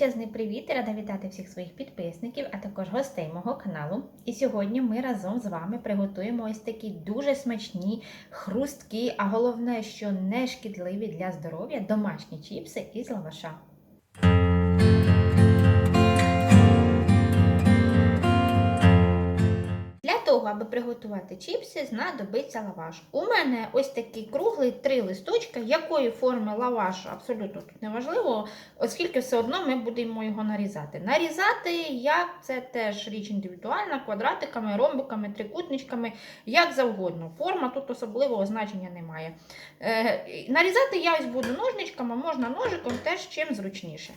Величезний привіт! Рада вітати всіх своїх підписників, а також гостей мого каналу. І сьогодні ми разом з вами приготуємо ось такі дуже смачні, хрусткі, а головне, що не шкідливі для здоров'я домашні чіпси із лаваша. Приготувати чіпси, знадобиться лаваш. У мене ось такий круглий три листочка, якої форми лаваш абсолютно тут не важливо, оскільки все одно ми будемо його нарізати. Нарізати як це теж річ індивідуальна, квадратиками, ромбиками, трикутничками, як завгодно. Форма тут особливого значення немає. Е, нарізати я ось буду ножничками, можна ножиком, теж чим зручніше.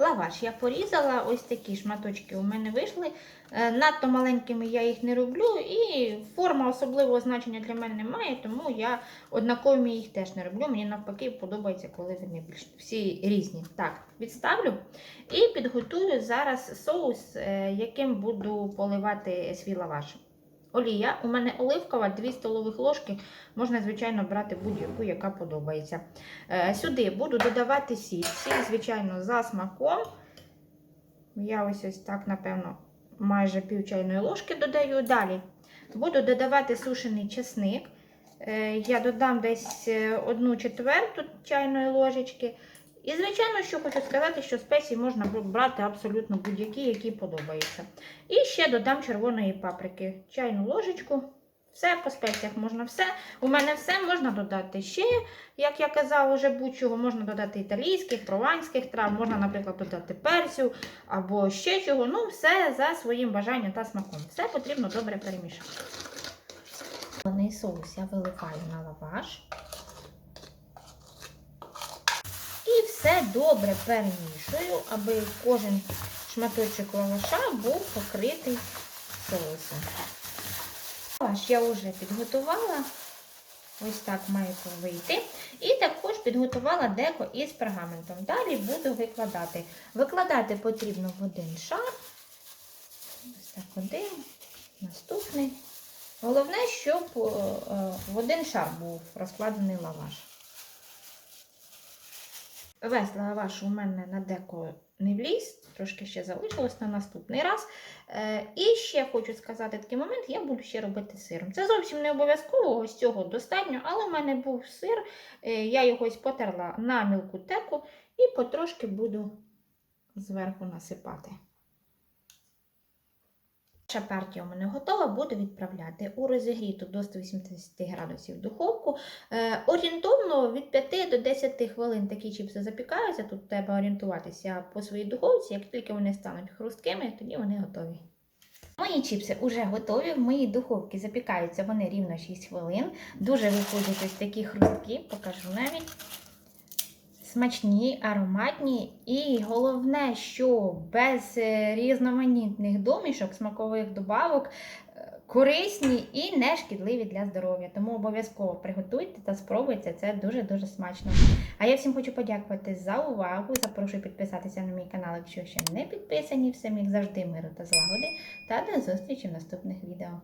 Лаваш я порізала, ось такі шматочки у мене вийшли. Е, Надто маленькими я їх не роблю, і форма особливого значення для мене немає, тому я однаковими їх теж не роблю. Мені навпаки подобається, коли вони більш всі різні. Так, відставлю і підготую зараз соус, е, яким буду поливати свій лаваш. Олія, у мене оливкова, 2 столових ложки, можна, звичайно, брати будь-яку, яка подобається. Е, Сюди буду додавати сіль. Сіль, звичайно, за смаком. Я ось ось так, напевно, майже пів чайної ложки додаю. Далі буду додавати сушений чесник. Е, Я додам десь е, одну четверту чайної ложечки. І, звичайно, що хочу сказати, що спеції можна брати абсолютно будь-які, які подобаються. І ще додам червоної паприки, чайну ложечку. Все по спеціях можна все. У мене все можна додати ще, як я казав, уже будь-чого, можна додати італійських, прованських трав, можна, наприклад, додати перцю або ще чого. Ну, все за своїм бажанням та смаком. Все потрібно добре перемішати. Соус я виливаю на лаваш. І добре перемішую, аби кожен шматочок лаваша був покритий соусом. Лаваш я вже підготувала. Ось так має вийти. І також підготувала деко із пергаментом. Далі буду викладати. Викладати потрібно в один шар. Ось так один, наступний. Головне, щоб в один шар був розкладений лаваш. Весь ваш у мене на деко не вліз, трошки ще залишилось на наступний раз. Е, і ще хочу сказати такий момент, я буду ще робити сиром. Це зовсім не обов'язково, ось цього достатньо, але в мене був сир, е, я його ось потерла на мілку теку і потрошки буду зверху насипати. Перша партія у мене готова, буду відправляти у розігріту до 180 градусів духовку. Е, орієнтовно від 5 до 10 хвилин такі чіпси запікаються. Тут треба орієнтуватися по своїй духовці. Як тільки вони стануть хрусткими, тоді вони готові. Мої чіпси вже готові. В моїй духовці запікаються вони рівно 6 хвилин. Дуже виходять ось такі хрусткі, покажу навіть. Смачні, ароматні, і головне, що без е, різноманітних домішок, смакових добавок, е, корисні і не шкідливі для здоров'я. Тому обов'язково приготуйте та спробуйте, це дуже-дуже смачно. А я всім хочу подякувати за увагу. Запрошую підписатися на мій канал, якщо ще не підписані. Всім як завжди, миру та злагоди. Та до зустрічі в наступних відео.